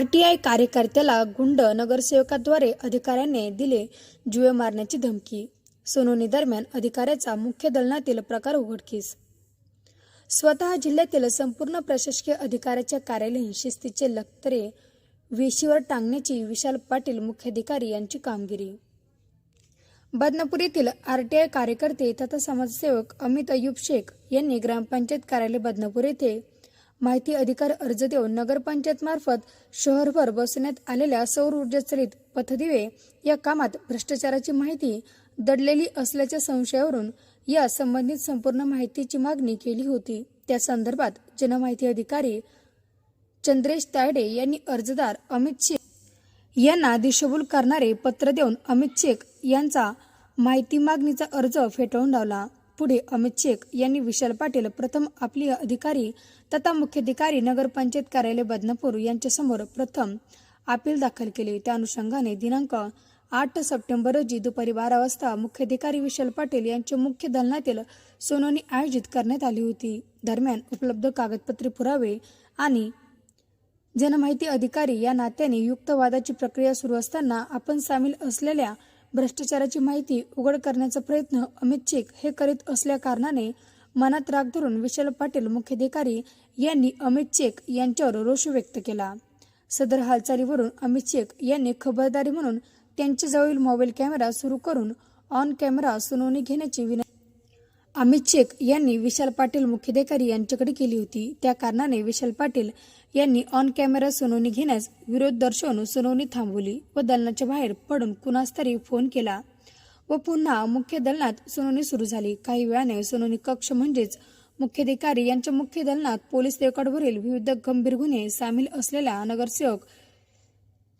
I कार्यकर्त्याला गुंड नगरसेवकाद्वारे अधिकाऱ्याने दिले जुवे मारण्याची धमकी. सुनावणी दरम्यान अधिकाऱ्याचा मुख्य दलनातील प्रकार उघडकीस. स्वतः जिल्ह्यातील संपूर्ण प्रशासकीय अधिकाऱ्याच्या कार्यालयीन शिस्तीचे लक्तरे वेशीवर टांगण्याची विशाल पाटील मुख्याधिकारी यांची कामगिरी. बदनापूर येथील आरटीआय कार्यकर्ते तथा समाजसेवक अमित अयूब शेख यांनी ग्रामपंचायत कार्यालय बदनापूर येथे माहिती अधिकार अर्ज देऊन नगरपंचायतमार्फत शहरभर बसवण्यात आलेल्या सौर ऊर्जाचलित पथदिवे या कामात भ्रष्टाचाराची माहिती दडलेली असल्याच्या संशयावरून या संबंधित संपूर्ण माहितीची मागणी केली होती. त्या संदर्भात जनमाहिती अधिकारी चंद्रेश तायडे यांनी अर्जदार अमित शेख यांना दिशाभूल करणारे पत्र देऊन अमित शेख यांचा माहिती मागणीचा अर्ज फेटाळून लावला. पुढे अमित शेख यांनी विशाल पाटील प्रथम आपली अधिकारी तथा मुख्याधिकारी नगरपंचायत कार्यालय बदनापूर यांच्यासमोर प्रथम अपील दाखल केले. त्या अनुषंगाने दिनांक आठ सप्टेंबर रोजी दुपारी बारा वाजता मुख्याधिकारी विशाल पाटील यांच्या मुख्य दलनातील सुनावणी आयोजित करण्यात आली होती. दरम्यान उपलब्ध कागदपत्रे पुरावे आणि जनमाहिती अधिकारी या नात्याने युक्तवादाची प्रक्रिया सुरू असताना आपण सामील असलेल्या भ्रष्टाचाराची माहिती उघड करण्याचा प्रयत्न अमित शेख हे करीत असल्या कारणाने मनात राग धरून विशाल पाटील मुख्याधिकारी यांनी अमित शेख यांच्यावर रोष व्यक्त केला. सदर हालचालीवरून अमित शेख यांनी खबरदारी म्हणून त्यांच्याजवळील मोबाईल कॅमेरा सुरू करून ऑन कॅमेरा सुनावणी घेण्याची विनंती अमित शेख यांनी विशाल पाटील मुख्याधिकारी यांच्याकडे केली होती. त्या कारणाने विशाल पाटील यांनी ऑन कॅमेरा सुनावणी घेण्यास विरोध दर्शवून सुनावणी थांबवली व दलनाच्या बाहेर पडून कुणास तरी फोन केला व पुन्हा मुख्य दलनात सुनावणी सुरू झाली. काही वेळाने सुनावणी कक्ष म्हणजेच मुख्याधिकारी यांच्या मुख्य दलनात पोलीस रेकॉर्डवरील विविध गंभीर गुन्हे सामील असलेला नगरसेवक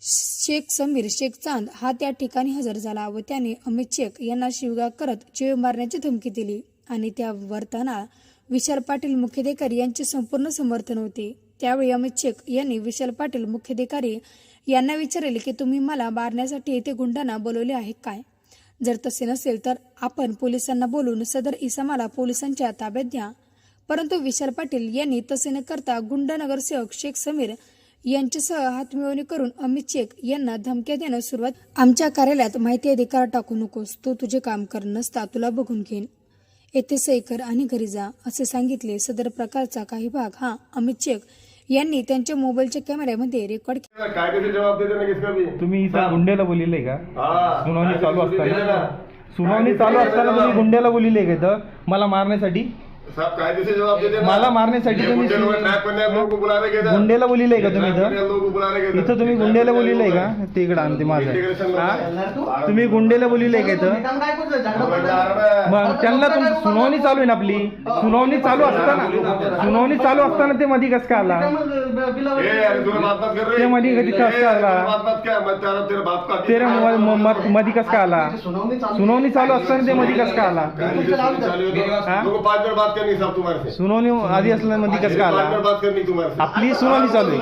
शेख समीर शेख चांद हा त्या ठिकाणी हजर झाला व त्याने अमित शेख यांना शिवगा करत जीव मारण्याची धमकी दिली. आणि त्या वर्तना विशाल पाटील मुख्याधिकारी यांचे संपूर्ण समर्थन होते. त्यावेळी अमित शेख यांनी विशाल पाटील मुख्याधिकारी यांना विचारले की तुम्ही मला मारण्यासाठी येथे गुंडांना बोलवले आहे काय? जर तसे नसेल तर आपण पोलिसांना बोलून सदर इसामाला पोलिसांच्या ताब्यात द्या परंतु विशाल पाटील यांनी तसे न करता गुंड नगरसेवक शेख समीर यांच्यासह हातमिळवणी करून अमित शेख यांना धमक्या देणं सुरुवात आमच्या कार्यालयात माहिती अधिकार टाकू नकोस. तू तुझे काम कर नसता. तुला बघून घेईन. येथे सही कर आणि घरी जा असे सांगितले सदर प्रकारचा काही भाग हा अमित शेख यांनी त्यांच्या मोबाईलच्या कॅमेऱ्यामध्ये रेकॉर्ड केला. कायदे से जवाब किसका भी तुम्ही इथं गुंड्याला बोलिले का हाँ सुनावणी चालू असताना। सुनावणी चालू असताना तुम्ही। गुंड्याला बोलिले का इथं मला मारण्यासाठी साहब मला मारण्यासाठी तुम्ही गुंडे लोग ट्रैप करने आप लोगों को का तुम्ही इथं? को इथं. तुम्ही गुंड्याला बोलिले का? ते इकडं आणते माझं? तुम्ही गुंड्याला बोलिले का इथं? मग त्यांना तुम सुनावणी चालू आहे ना आपली? सुनावणी चालू असताना. सुनावणी चालू असताना ते मध्ये कसं काय आला? त्या मध्ये कधी कस का आला तेरा मध्ये कस काय आला सुनावणी चालू असताना ते मधी कस का आला सुनावणी आधी असल्या मधी कस का आला आपली सुनावणी चालू आहे